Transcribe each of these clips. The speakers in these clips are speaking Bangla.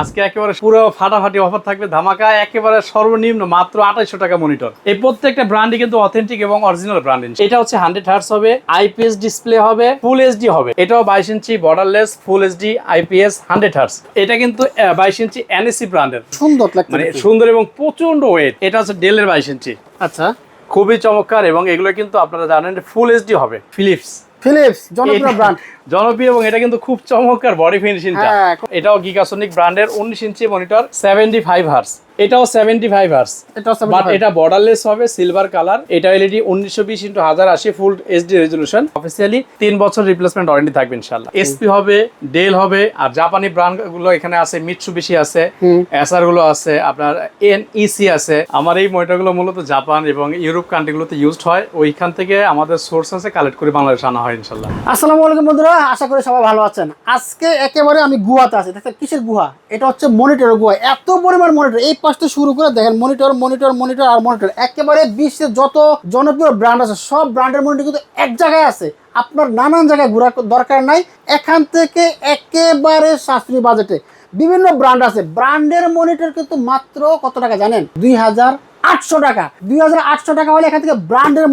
আজকে একেবারে পুরো ফাটাফাটি অফার থাকবে ধামাকা একেবারে সর্বনিম্ন মাত্র আঠাইশো টাকা মনিটর এই প্রত্যেকটা ব্র্যান্ডই কিন্তু অথেন্টিক এবং অরিজিনাল ব্র্যান্ড এটা হচ্ছে হান্ড্রেড হার্স হবে আইপিএস ডিসপ্লে হবে ফুল এইচডি হবে। এটাও বাইশ ইঞ্চি borderless full HD IPS hundred hertz এটা কিন্তু বাইশ ইঞ্চি এনএসি ব্র্যান্ডের সুন্দর মানে সুন্দর এবং প্রচণ্ড ওয়েট এটা হচ্ছে ডেলের বাইশ ইঞ্চি। আচ্ছা। খুবই চমৎকার এবং এগুলো কিন্তু আপনারা জানেন ফুল এইচডি হবে। ফিলিপস ফিলিপস জনপ্রিয় ব্র্যান্ড জনপ্রিয় এবং এটা কিন্তু খুব চমৎকার বডি ফিনিশিংটা হ্যাঁ, এটাও গিগাসনিক ব্র্যান্ডের উনিশ ইঞ্চি মনিটর সেভেন্টি ফাইভ হার্স এটাও সেভেন্টি ফাইভ হার্স এটা বাট এটা বর্ডারলেস হবে সিলভার কালার এটা এলইডি উনিশশো বিশ ইন্টু হাজার আশি ফুল এইচডি রেজলিউশন অফিসিয়ালি তিন বছর রিপ্লেসমেন্ট ওয়ারেন্টি থাকবে ইনশাল্লাহ এসপি হবে ডেল হবে আর জাপানি ব্র্যান্ডগুলো এখানে আছে মিটসুবিশি আছে এসআরগুলো আছে আপনার এনইসি আছে। আমার এই মনিটরগুলো মূলত জাপান এবং ইউরোপ কান্ট্রি গুলোতে ইউজড হয়। ওইখান থেকে আমাদের সোর্স আছে কালেক্ট করে বাংলাদেশ আনা হয় ইনশাল্লাহ আসসালামু আলাইকুম বন্ধুরা। আশা করি সবাই ভালো আছেন। আজকে একেবারে আমি গুহাতে আছি। দেখেন, কিসের গুহা? এটা হচ্ছে মনিটরের গুহা। এত পরিমাণ মনিটর। এই পাশটা শুরু করে দেখেন, মনিটর মনিটর মনিটর আর মনিটর। একেবারে বিশ্বের যত জনপ্রিয় ব্র্যান্ড আছে, সব ব্র্যান্ডের মনিটর কিন্তু এক জায়গায় আছে। আপনার নানান জায়গায় ঘোরার দরকার নাই। এখান থেকে একেবারে সাশ্রয়ী বাজেটে। বিভিন্ন ব্র্যান্ড আছে। ব্র্যান্ডের মনিটর কিন্তু মাত্র কত টাকা জানেন? দুই হাজার আটশো টাকা। দুই হাজার আটশো টাকা হলে এখান থেকে ব্র্যান্ডের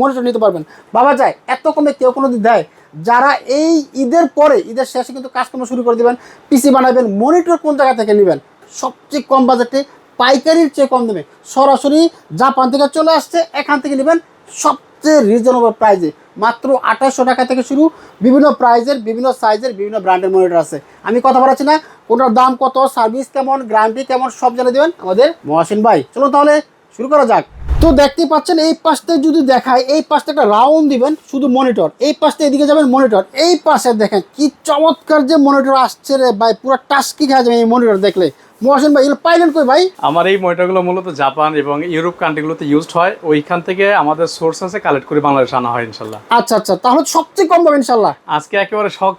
মনিটর নিতে পারবেন। বাবা যায়, এত কমে কেউ কোনো দিন দেয়। যারা এই ঈদের পরে, ঈদের শেষে কিন্তু কাজকর্ম শুরু করে দিবেন, পিসি বানাবেন মনিটর কোন জায়গা থেকে নেবেন? সবচেয়ে কম বাজেটে, পাইকারির চেয়ে কম দেবে সরাসরি জাপান থেকে চলে আসছে, এখান থেকে নেবেন সবচেয়ে রিজনেবল প্রাইজে মাত্র আঠাশশো টাকা থেকে শুরু, বিভিন্ন প্রাইজের বিভিন্ন সাইজের বিভিন্ন ব্র্যান্ডের মনিটর আছে। আমি কথা বলাচ্ছি না, কোনটার দাম কত সার্ভিস কেমন গ্যারান্টি কেমন, সব জানিয়ে দেবেন আমাদের মহাসিন ভাই। চলো তাহলে শুরু করা যাক। তো দেখতে পাচ্ছেন, এই পাশতে যদি দেখায়, এই পাশটা একটা রাউন্ড দিবেন, শুধু মনিটর এই পাশটা এদিকে যাবেন মনিটর এই পাশে দেখেন, কি চমৎকার যে মনিটর আসছে রে ভাই, পুরো টাস্কি খাওয়া যাবে এই মনিটর দেখলে। মহাসিন ভাই এগুলো পাইলেন কই ভাই? আমার এই মনিটরগুলো মূলত জাপান এবং ইউরোপ কান্ট্রিগুলোতে ইউজড হয়। ওইখান থেকে আমাদের সোর্স আছে কালেক্ট করে বাংলাদেশ আনা হয় ইনশাল্লাহ। আচ্ছা আচ্ছা তাহলে সবচেয়ে কম পাবেন ইনশাল্লাহ। আজকে একেবারে শখ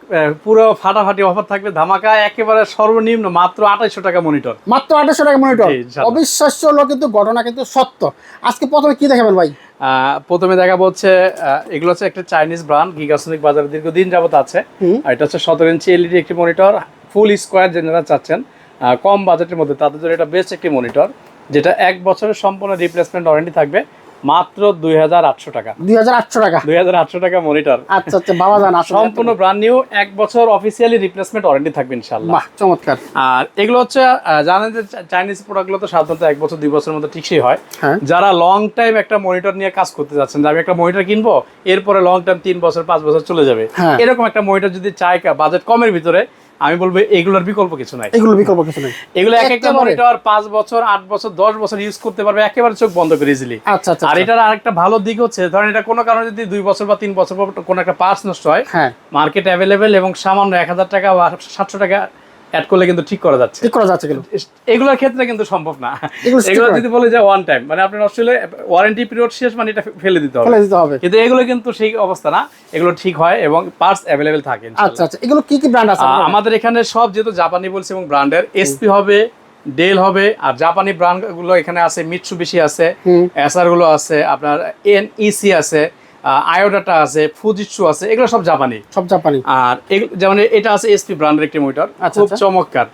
পুরো ফাটাফাটি অফার থাকবে। ধামাকা একেবারে সর্বনিম্ন মাত্র আঠাইশো টাকা মনিটর মাত্র আঠাশশো টাকা মনিটর অবিশ্বাস্য হলো কিন্তু ঘটনা কিন্তু সত্য। আজকে প্রথমে কি দেখাবেন ভাই? প্রথমে দেখাবো হচ্ছে এগুলো হচ্ছে একটা চাইনিজ ব্র্যান্ড গিগাসনিক বাজারে দীর্ঘদিন যাবত আছে। আর এটা হচ্ছে সতেরো ইঞ্চি এলইডি একটি মনিটর ফুল স্কোয়ার যারা চাচ্ছেন। কম বাজেটের মধ্যে তাদের জন্য এটা বেস্ট একটি মনিটর যেটা এক বছরের সম্পূর্ণ রিপ্লেসমেন্ট ওয়ারেন্টি থাকবে মাত্র দুই হাজার আটশো টাকা। দুই হাজার আটশো টাকা? দুই হাজার আটশো টাকা মনিটর আচ্ছা আচ্ছা বাবা জান সম্পূর্ণ ব্র্যান্ড নিউ এক বছর অফিসিয়ালি রিপ্লেসমেন্ট ওয়ারেন্টি থাকবে ইনশাল্লাহ চমৎকার। আর এগুলো হচ্ছে জানেন যে চাইনিজ প্রোডাক্টগুলো তো সাধারণত এক বছর দুই বছরের মধ্যে টিকসই হয়। হ্যাঁ। যারা লং টাইম একটা মনিটর নিয়ে কাজ করতে যাচ্ছেন যে আমি একটা মনিটর কিনবো এরপরে লং টাইম তিন বছর পাঁচ বছর চলে যাবে। হ্যাঁ। এরকম একটা মনিটর যদি চাই বাজেট কমের ভিতরে আমি বলব এগুলোর বিকল্প কিছু নাই। এগুলো বিকল্প কিছু নাই। এগুলো এক একটা মনিটর পাঁচ বছর আট বছর দশ বছর ইউজ করতে পারবে একেবারে চোখ বন্ধ করে ইজিলি আচ্ছা আচ্ছা আর আচ্ছা। এটার আরেকটা ভালো দিক হচ্ছে ধরেন এটা কোনো কারণে যদি দুই বছর বা তিন বছর পর কোনো একটা পার্স নষ্ট হয় হ্যাঁ। মার্কেট অ্যাভেলেবেল এবং সামান্য এক হাজার টাকা বা সাতশো টাকা অ্যাড করলে কিন্তু ঠিক করা যাচ্ছে। ঠিক করা যাচ্ছে কিন্তু। এগুলোর ক্ষেত্রে কিন্তু সম্ভব না। এগুলো। যদি বলে যে ওয়ান টাইম মানে ওয়ারেন্টি পিরিয়ড শেষ মানে এটা ফেলে দিতে হবে। ফেলে দিতে হবে। কিন্তু এগুলো কিন্তু সেই অবস্থা না। এগুলো ঠিক হয় এবং পার্টস অ্যাভেলেবেল থাকে আচ্ছা আচ্ছা। এগুলো কি কি ব্র্যান্ড আছে আমাদের এখানে সব যেহেতু জাপানি বলছে এবং ব্র্যান্ডের এসপি হবে ডেল হবে আর জাপানি ব্র্যান্ডগুলো এখানে আছে মিটসুবিশি আছে। এসআরগুলো আছে আপনার এনইসি আছে আয়োডাটা আছে ফুজিৎসু আছে এগুলো সব জাপানি। সব জাপানি। আর যেমন এটা আছে এসপি ব্র্যান্ডের একটি মনিটর আচ্ছা, খুব আচ্ছা। চমৎকার।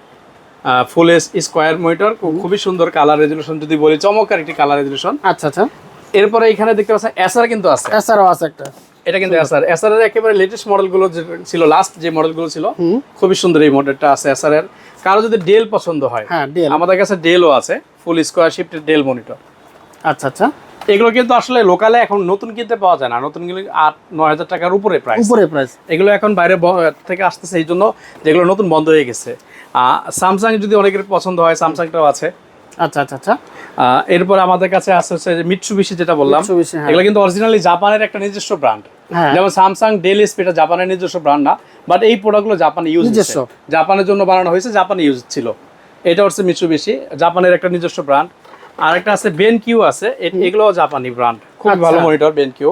ফুল এস স্কোয়ার মনিটর খুবই সুন্দর কালার রেজলিউশন যদি বলি চমৎকার একটি কালার রেজলিউশন আচ্ছা আচ্ছা। এরপরে এখানে দেখতে পাচ্ছেন এসআর কিন্তু আছে। এছাড়াও আছে একটা। এটা কিন্তু এসআর এসআর এর একেবারে লেটেস্ট মডেলগুলো ছিল লাস্ট যে মডেলগুলো ছিল খুবই সুন্দর এই মডেলটা আছে এসআর এর। কারও যদি ডেল পছন্দ হয় হ্যাঁ আমাদের কাছে ডেলও আছে ফুল স্কোয়ার শিফটের ডেল মনিটর আচ্ছা আচ্ছা। এগুলো কিন্তু আসলে লোকালে এখন নতুন কিনতে পাওয়া যায় না। নতুন কিনলে আট নয় হাজার টাকার উপরে প্রাইস উপরে প্রাইস এগুলো এখন বাইরে থেকে আসতেছে এই জন্য যেগুলো নতুন বন্ধ হয়ে গেছে। স্যামসাং যদি অনেকের পছন্দ হয় স্যামসাংটাও আছে। আচ্ছা আচ্ছা আচ্ছা। এরপর আমাদের কাছে আছে হচ্ছে যে মিটসুবিশি যেটা বললাম। হ্যাঁ। এগুলো কিন্তু অরিজিনালি জাপানের একটা নিজস্ব ব্র্যান্ড যেমন স্যামসাং ডেল এসপি এটা জাপানের নিজস্ব ব্র্যান্ড না। বাট এই প্রোডাক্টগুলো জাপানে ইউজ জাপানের জন্য বানানো হয়েছে জাপানে ইউজ ছিল। এটা হচ্ছে মিটসুবিশি জাপানের একটা নিজস্ব ব্র্যান্ড আর একটা আছে বেন কিউ আছে। এগুলো জাপানি ব্র্যান্ড খুব আচ্ছা। ভালো মনিটর বেন কিউ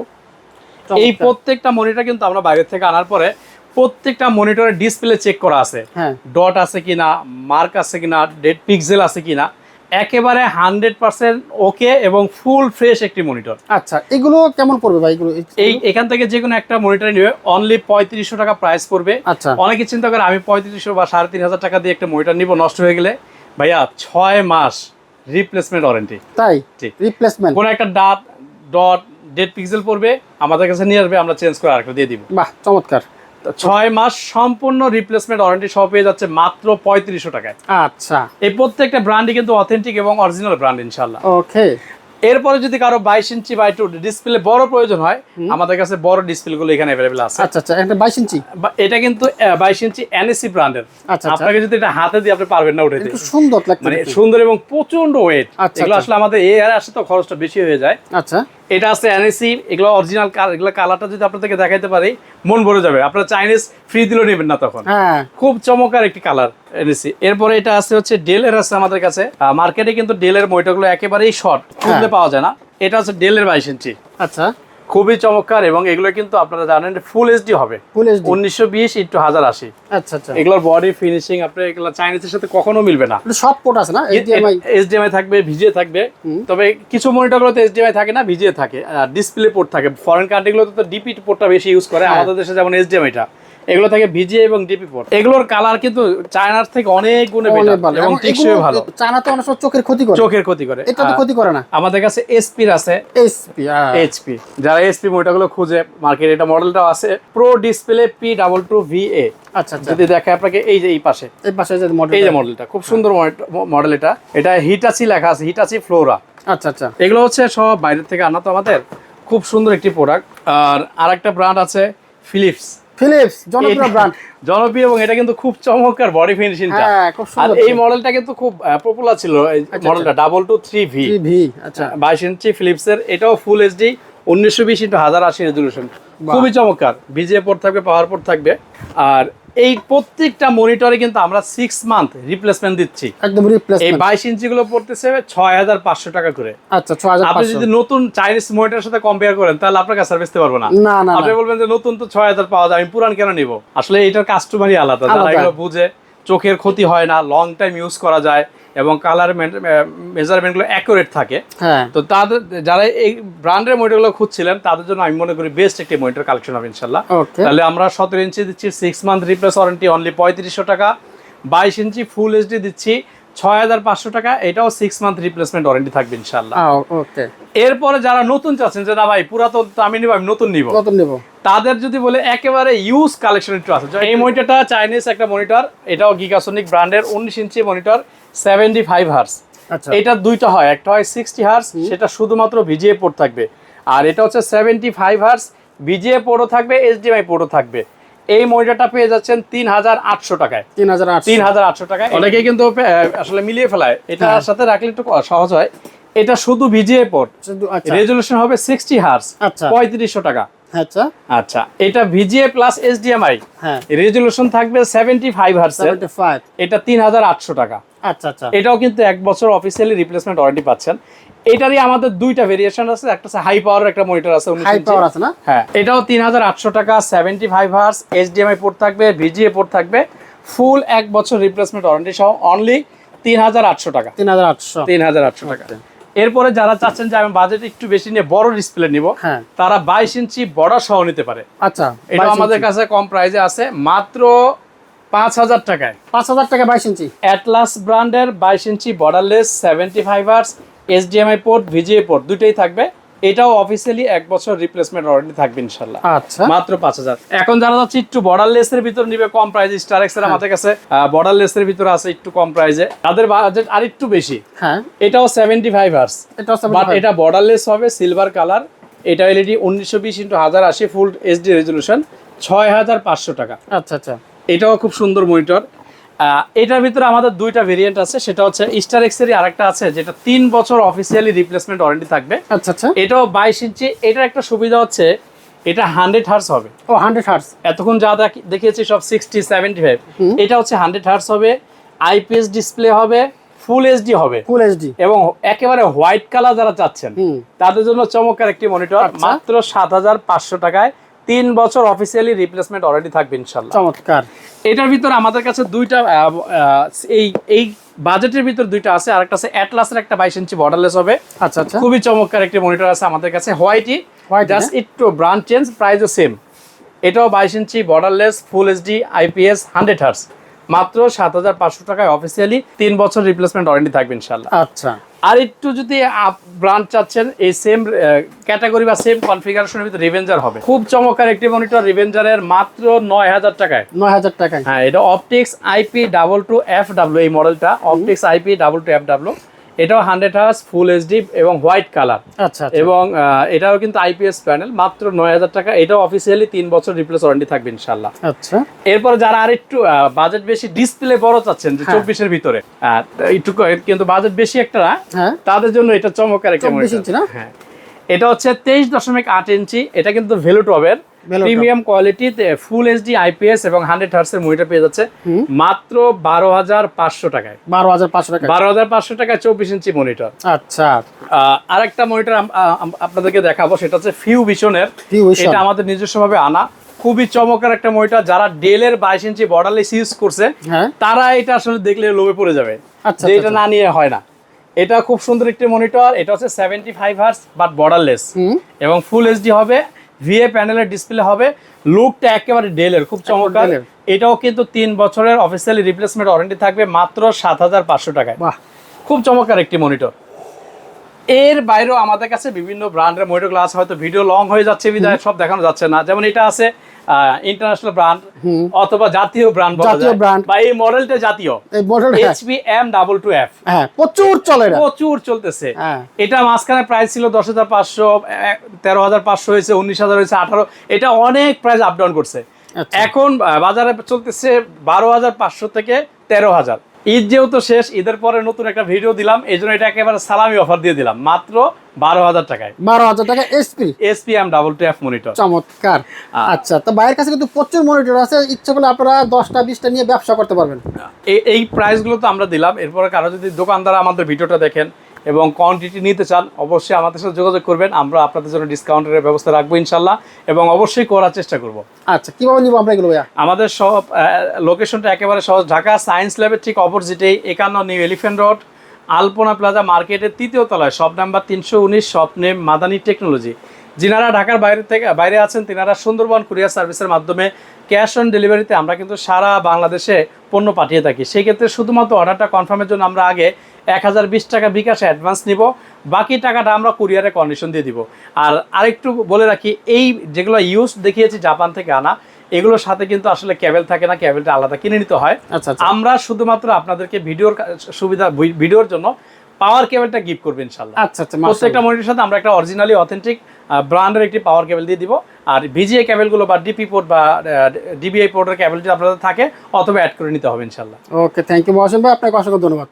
এই প্রত্যেকটা মনিটর কিন্তু আমরা বাইরে থেকে আনার পরে প্রত্যেকটা মনিটরের ডিসপ্লে চেক করা আছে। হ্যাঁ। ডট আছে কিনা মার্ক আছে কিনা ডেড পিক্সেল আছে কিনা একেবারে হান্ড্রেড পার্সেন্ট ওকে এবং ফুল ফ্রেশ একটি মনিটর আচ্ছা এগুলো কেমন পড়বে ভাই? এগুলো এই এখান থেকে যে কোনো একটা মনিটর নিবে অনলি পঁয়ত্রিশশো টাকা প্রাইস পড়বে। আচ্ছা। অনেকে চিন্তা করে আমি পঁয়ত্রিশশো বা সাড়ে তিন হাজার টাকা দিয়ে একটা মনিটর নিব নষ্ট হয়ে গেলে। ভাইয়া ছয় মাস রিপ্লেসমেন্ট ওয়ারেন্টি তাই? রিপ্লেসমেন্ট কোন একটা ডট ডট ডেড পিক্সেল পড়বে আমাদের কাছে নিয়ে আসবে আমরা চেঞ্জ করে আরেকটা দিয়ে দিব। বাহ চমৎকার। ছয় মাস সম্পূর্ণ রিপ্লেসমেন্ট ওয়ারেন্টি সহ পেয়ে যাচ্ছে মাত্র পঁয়ত্রিশশো টাকায়। আচ্ছা। এই প্রত্যেকটা ব্র্যান্ডই কিন্তু অথেন্টিক এবং অরিজিনাল ব্র্যান্ড ইনশাল্লাহ ওকে এরপরে যদি কারও বাইশ ইঞ্চি বাই টু ডিসপ্লে বড় প্রয়োজন হয় আমাদের কাছে বড় ডিসপ্লে গুলো এখানে অ্যাভেলেবল আছে। আচ্ছা আচ্ছা একটা বাইশ ইঞ্চি? এটা কিন্তু বাইশ ইঞ্চি এনএসি ব্র্যান্ডের আচ্ছা, আচ্ছা। আপনাকে যদি এটা হাতে দিয়ে আপনি পারবেন না উঠাইতে। সুন্দর লাগছে মানে সুন্দর এবং প্রচণ্ড ওয়েট আচ্ছা, এগুলো আচ্ছা। আসলে আমাদের এ আর আসে তো খরচটা বেশি হয়ে যায়। আচ্ছা। এটা আছে এনএসি এগুলো অরিজিনাল এগুলো কালারটা যদি আপনাদেরকে দেখাইতে পারি মন ভরে যাবে। আপনারা চাইনিজ ফ্রি দিলেও নেবেন না তখন। হ্যাঁ। খুব চমৎকার একটি কালার এনেছি এরপরে এটা আছে হচ্ছে ডেলের আছে আমাদের কাছে। মার্কেটে কিন্তু ডেলের মইটাগুলো একেবারেই শর্ট খুঁজতে পাওয়া যায় না। এটা হচ্ছে ডেলের বাইশ ইঞ্চি। আচ্ছা। খুবই চমৎকার এবং এগুলো কিন্তু আপনারা জানেন ফুল এইচডি হবে। ফুল এইচডি 1920 ইনটু 1080 আচ্ছা আচ্ছা। এগুলোর বডি ফিনিশিং আপনি এগুলো চাইনিজের সাথে কখনো মিলবে না। সব পোর্ট আছে না? এইচডিএমআই এইচডিএমআই থাকবে ভিজিএ থাকবে। তবে কিছু মনিটরগুলোতে এইচডিএমআই থাকে না ভিজিএ থাকে। আর ডিসপ্লে পোর্ট থাকে। ফরেন কান্ট্রিগুলোতে তো ডিপি পোর্টটা বেশি ইউজ করে। হ্যাঁ। আমাদের দেশে যেমন এইচডিএমআইটা এগুলো থাকে ভিজিএ এবং ডিপি পোর্ট এগুলোর কালার কিন্তু চায়নার থেকে অনেক গুণে বেটার এবং টেকসই ভালো। চায়না তো অনেক সময় চোখের ক্ষতি করে। চোখের ক্ষতি করে। এটা তো ক্ষতি করে না। আমাদের কাছে এসপির আছে। এইচপি এইচপি যারা এইচপি মনিটরগুলো খুঁজে মার্কেট এটা মডেলটাও আছে। Pro display P double two V A আচ্ছা আচ্ছা। যদি দেখে আপনাকে এই যে এই পাশে। এই পাশে যে মডেল এই যে মডেলটা খুব সুন্দর মডেল এটা। এটা হিটাচি লেখা আছে হিটাচি ফ্লোরা আচ্ছা আচ্ছা। এগুলো হচ্ছে সব বাইরের থেকে আনা তো আমাদের। খুব সুন্দর একটি প্রোডাক্ট আর আরেকটা ব্র্যান্ড আছে ফিলিপস ফিলিপস জনপ্রিয় ব্র্যান্ড জনপ্রিয় এবং এটা কিন্তু খুব চমৎকার বডি ফিনিশিংটা হ্যাঁ আর এই মডেলটা কিন্তু খুব পপুলার ছিল এই মডেলটা double two three V V আচ্ছা। বাইশ ইঞ্চি ফিলিপসের এটাও ফুল এইচডি উনিশশো বিশ ইন্টু হাজার আশি রেজলিউশন খুবই চমৎকার। বিজে পোর্ট থাকবে পাওয়ার পর থাকবে। আর এই প্রত্যেকটা মনিটরে কিন্তু আমরা সিক্স মান্থ রিপ্লেসমেন্ট দিচ্ছি। একদম এই বাইশ ইঞ্চি গুলো পড়তেছে ছয় হাজার পাঁচশো টাকা করে। আচ্ছা 6500 আপনি যদি নতুন চাইনিজ মনিটরের সাথে কম্পেয়ার করেন তাহলে আপনার কাছে দিতে পারব না। না না আপনি বলবেন যে নতুন তো ছয় হাজার পাওয়া যায় আমি পুরান কেন নিব? আসলে এটার কাস্টমারই আলাদা যারা। এগুলো বুঝে চোখের ক্ষতি হয় না লং টাইম ইউজ করা যায়। এবং কালার মেজারমেন্টগুলো অ্যাকুরেট থাকে। হ্যাঁ। তো তাদের যারা এই ব্র্যান্ডের মনিটরগুলো খুঁজছিলেন তাদের জন্য আমি মনে করি বেস্ট একটি মনিটর কালেকশন হবে ইনশাল্লাহ তাহলে আমরা সতেরো ইঞ্চি দিচ্ছি six month replace warranty only পঁয়ত্রিশশো টাকা বাইশ ইঞ্চি ফুল এইচডি দিচ্ছি ছয় হাজার পাঁচশো টাকা এটাও সিক্স মান্থ রিপ্লেসমেন্ট ওয়ারেন্টি থাকবে ইনশাল্লাহ ওকে এরপরে যারা নতুন চাচ্ছেন যে না ভাই পুরাতন তো আমি নিব আমি নতুন নিব। নতুন নেব। তাদের যদি বলে একেবারে ইউজ কালেকশন একটু আছে এই মনিটরটা চাইনিজ একটা মনিটর এটাও গিগাসনিক ব্র্যান্ডের উনিশ inch monitor seventy five hertz আচ্ছা। এটা দুইটা হয় একটা হয় সিক্সটি হার্স সেটা শুধুমাত্র ভিজিএ পোর্ট থাকবে। আর এটা হচ্ছে সেভেন্টি ফাইভ হার্স ভিজিএ পোর্টও থাকবে এইচডিএমআই পোর্টও থাকবে। এই মনিটরটা পেয়ে যাচ্ছেন তিন হাজার আটশো টাকায়। তিন হাজার তিন হাজার আটশো টাকায়। অনেকে কিন্তু আসলে মিলিয়ে ফেলায়। এটার সাথে রাখলে একটু সহজ হয়। এটা শুধু ভিজিএ পোর্ট আচ্ছা। রেজলিউশন হবে সিক্সটি হার্স আচ্ছা। পঁয়ত্রিশশো টাকা। আচ্ছা। আচ্ছা। এটা ভিজিএ প্লাস এইচডিএমআই হ্যাঁ। রেজলিউশন থাকবে এটা টাকা। আচ্ছা আচ্ছা। এটাও কিন্তু এক বছর অফিসিয়ালি রিপ্লেসমেন্ট ওয়ারেন্টি পাচ্ছেন। এটারই আমাদের দুইটা ভেরিয়েশন আছে একটা হাই পাওয়ার একটা মনিটর আছে হাই পাওয়ার আছে না? হ্যাঁ এটাও তিন হাজার আটশো টাকা seventy five hertz HDMI port থাকবে ভিজিএ পোর্ট থাকবে ফুল এক বছর রিপ্লেসমেন্ট ওয়ারেন্টি সহ অনলি তিন হাজার আটশো টাকা। তিন হাজার আটশো। তিন হাজার আটশো টাকা। এরপরে যারা চাচ্ছেন যে আমি বাজেট একটু বেশি নিয়ে বড় ডিসপ্লে নিব হ্যাঁ। তারা বাইশ ইঞ্চি বড় সহ নিতে পারে। আচ্ছা এটা আমাদের কাছে কম প্রাইসে আছে মাত্র পাঁচ হাজার টাকায়। পাঁচ হাজার টাকা বাইশ ইঞ্চি অ্যাটলাস ব্র্যান্ডের বাইশ inch borderless seventy five hertz HDMI port VGA port দুটোই থাকবে। এটাও অফিসিয়ালি এক বছর রিপ্লেসমেন্ট ওয়ারেন্টি থাকবে ইনশাল্লাহ আচ্ছা। মাত্র পাঁচ হাজার। এখন যারা যাচ্ছে একটু বর্ডারলেস এর ভিতর নিবে কম প্রাইসে স্টার এক্সের আমাদের কাছে বর্ডারলেস এর ভিতরে আছে একটু কম প্রাইসে তাদের বাজেট আর একটু বেশি। হ্যাঁ। এটাও সেভেন্টি ফাইভ আর্স বাট এটা বর্ডারলেস হবে সিলভার কালার এটা এলইডি উনিশশো বিশ ইন্টু হাজার আশি ফুল এইচডি রেজলিউশন ছয় হাজার পাঁচশো টাকা। আচ্ছা আচ্ছা। এটাও খুব সুন্দর মনিটর এটার ভিতরে আমাদের দুইটা ভেরিয়েন্ট আছে। সেটা হচ্ছে স্টার এক্সেরই আরেকটা আছে যেটা তিন বছর অফিসিয়ালি রিপ্লেসমেন্ট ওয়ারেন্টি থাকবে। আচ্ছা আচ্ছা। এটাও বাইশ ইঞ্চি। এটার একটা সুবিধা হচ্ছে এটা হান্ড্রেড হার্স হবে। ও হান্ড্রেড হার্স এতক্ষণ যা দেখ- দেখিয়েছি সব সিক্সটি সেভেন্টি ফাইভ এটা হচ্ছে হান্ড্রেড হার্স হবে আইপিএস ডিসপ্লে হবে ফুল এইচডি হবে। ফুল এইচডি এবং একেবারে হোয়াইট কালার যারা চাচ্ছেন তাদের জন্য চমৎকার একটি মনিটর আচ্ছা। মাত্র সাত হাজার পাঁচশো টাকায় তিন বছর অফিসিয়ালি রিপ্লেসমেন্ট অলরেডি থাকবে ইনশাল্লাহ চমৎকার। এটার ভিতর আমাদের কাছে দুইটা এই এই বাজেটের ভিতর দুইটা আছে আর একটা আছে অ্যাটলাসের একটা বাইশ ইঞ্চি বর্ডারলেস হবে। আচ্ছা আচ্ছা। খুবই চমৎকার একটি মনিটর আছে আমাদের কাছে হোয়াইটই White, জাস্ট একটু ব্রান্ড চেঞ্জ প্রাইসও সেম এটাও বাইশ inch borderless full HD IPS hundred hertz মাত্র সাত হাজার পাঁচশো টাকায় অফিসিয়ালি তিন বছর রিপ্লেসমেন্ট ওয়ারেন্টি থাকবে ইনশাল্লাহ আচ্ছা। আর একটু যদি ব্রান্ড চাচ্ছেন এই সেম ক্যাটাগরি বা সেম কনফিগারেশনের ভিতরে রিভেঞ্জার হবে। খুব চমৎকার একটি মনিটর রিভেঞ্জারের মাত্র নয় হাজার টাকায়। নয় হাজার টাকায়। হ্যাঁ এটা Optics IP double two F W এই মডেলটা Optics IP double two F W এটাও হান্ড্রেড হার্স ফুল এইচডি এবং হোয়াইট কালার আচ্ছা আচ্ছা। এবং এটাও কিন্তু আইপিএস প্যানেল মাত্র নয় হাজার টাকা। এটাও অফিসিয়ালি তিন বছর রিপ্লেস ওয়ারেন্টি থাকবে ইনশাল্লাহ আচ্ছা। এরপর যারা আর একটু বাজেট বেশি ডিসপ্লে বড় চাচ্ছেন যে হ্যাঁ। চব্বিশের ভিতরে একটু কিন্তু বাজেট বেশি একটা না হ্যাঁ। তাদের জন্য এটা চমৎকার একটা 24 না? হ্যাঁ। এটা হচ্ছে তেইশ দশমিক আট ইঞ্চি এটা কিন্তু ভেলুটবের। প্রিমিয়াম কোয়ালিটিতে ফুল এইচডি আইপিএস এবং হান্ড্রেড হার্সের মনিটর পেয়ে যাচ্ছে। মাত্র বারো হাজার পাঁচশো টাকায়। বারো হাজার পাঁচশো টাকা বারো হাজার পাঁচশো টাকায় চব্বিশ ইঞ্চি মনিটর আচ্ছা। আর একটা মনিটর আপনাদেরকে দেখাবো সেটা হচ্ছে ফিউ ভিশনের এটা আমাদের নিজস্বভাবে আনা। খুবই চমৎকার একটা মনিটর যারা ডেলের বাইশ ইঞ্চি বর্ডারলেস ইউজ করছে হ্যাঁ। তারা এটা আসলে দেখলে লোভে পড়ে যাবে। আচ্ছা, যে আচ্ছা, এটা না নিয়ে হয় না। এটা খুব সুন্দর একটি মনিটর এটা হচ্ছে seventy five hertz but borderless এবং ফুল এইচডি হবে ভিএ প্যানেলের ডিসপ্লে হবে। লুকটা একেবারে ডেলের খুব চমৎকার। এটাও কিন্তু তিন বছরের অফিসিয়ালি রিপ্লেসমেন্ট ওয়ারেন্টি থাকবে মাত্র সাত হাজার পাঁচশো টাকায়। খুব চমৎকার একটি মনিটর এর বাইরেও আমাদের কাছে বিভিন্ন ব্র্যান্ডের মনিটর গ্লাস হয়তো ভিডিও লং হয়ে যাচ্ছে বিদায় সব দেখানো যাচ্ছে না। যেমন এটা আছে ইন্টারন্যাশনাল ব্র্যান্ড অথবা জাতীয় ব্র্যান্ড জাতীয় brand। বা এই মডেলটা জাতীয়। এই model HP M double two F হ্যাঁ প্রচুর চলে প্রচুর চলতেছে। হ্যাঁ। এটা মাঝখানে প্রাইস ছিল দশ হাজার পাঁচশো তেরো হাজার পাঁচশো হয়েছে উনিশ হাজার হয়েছে আঠারো। এটা অনেক প্রাইস আপ ডাউন করছে। আচ্ছা। এখন বাজারে চলতেছে বারো হাজার পাঁচশো থেকে তেরো হাজার। ঈদ যেহেতু শেষ ঈদের পরে নতুন একটা ভিডিও দিলাম এই জন্য এটা একেবারে সালামি অফার দিয়ে দিলাম। মাত্র বারো হাজার টাকায়। বারো হাজার টাকা SP SPM double two F monitor চমৎকার। আচ্ছা তো বাইরের কাছে কিন্তু প্রচুর মনিটর আছে। ইচ্ছা করলে আপনারা দশটা বিশটা নিয়ে ব্যবসা করতে পারবেন। এই প্রাইসগুলো তো আমরা দিলাম। এরপরে কারও যদি দোকানদার আমাদের ভিডিওটা দেখেন এবং কোয়ান্টিটি নিতে চান অবশ্যই আমাদের সাথে যোগাযোগ করবেন। আমরা আপনাদের জন্য ডিসকাউন্টের ব্যবস্থা রাখব ইনশাল্লাহ এবং অবশ্যই করার চেষ্টা করব। আচ্ছা কীভাবে নিবো আমরা এগুলো আমাদের সব লোকেশনটা একেবারে সহজ। ঢাকা সায়েন্স ল্যাবের ঠিক অপোজিটেই একান্ন new Elephant Road Alpana Plaza মার্কেটের তৃতীয় তলায়, শপ নাম্বার তিনশো উনিশ, শপ নেম মাদানি টেকনোলজি। যিনারা ঢাকার বাইরে থেকে, বাইরে আছেন, তিনারা সুন্দরবন কুরিয়ার সার্ভিসের মাধ্যমে ক্যাশ অন ডেলিভারিতে আমরা কিন্তু সারা বাংলাদেশে পণ্য পাঠিয়ে থাকি। সেই ক্ষেত্রে শুধুমাত্র অর্ডারটা কনফার্মের জন্য আমরা আগে এক হাজার বিশ টাকা বিকাশে অ্যাডভান্স নিব, বাকি টাকাটা আমরা কুরিয়ারে কন্ডিশন দিয়ে দিব। আর আরেকটু বলে রাখি, এই যেগুলো ইউজ দেখিয়েছি জাপান থেকে আনা এগুলোর সাথে কিন্তু আসলে ক্যাবেল থাকে না ক্যাবেলটা আলাদা কিনে নিতে হয়। আচ্ছা আচ্ছা। আমরা শুধুমাত্র আপনাদেরকে ভিডিওর সুবিধা ভিডিওর জন্য পাওয়ার কেবলটা গিফট করব ইনশাল্লাহ। আচ্ছা আচ্ছা প্রত্যেকটা। মনিটরের সাথে আমরা একটা অরিজিনালি অথেন্টিক ব্র্যান্ডের একটি পাওয়ার কেবল দিয়ে দিব। আর ভিজিএ কেবলগুলো বা ডিপি পোর্ট বা ডিবিআই পোর্টের কেবলটি আপনাদের থাকে অথবা অ্যাড করে নিতে হবে ইনশাল্লাহ। ওকে থ্যাংক ইউ মহাসেন ভাই। আপনাকে অসংখ্য ধন্যবাদ।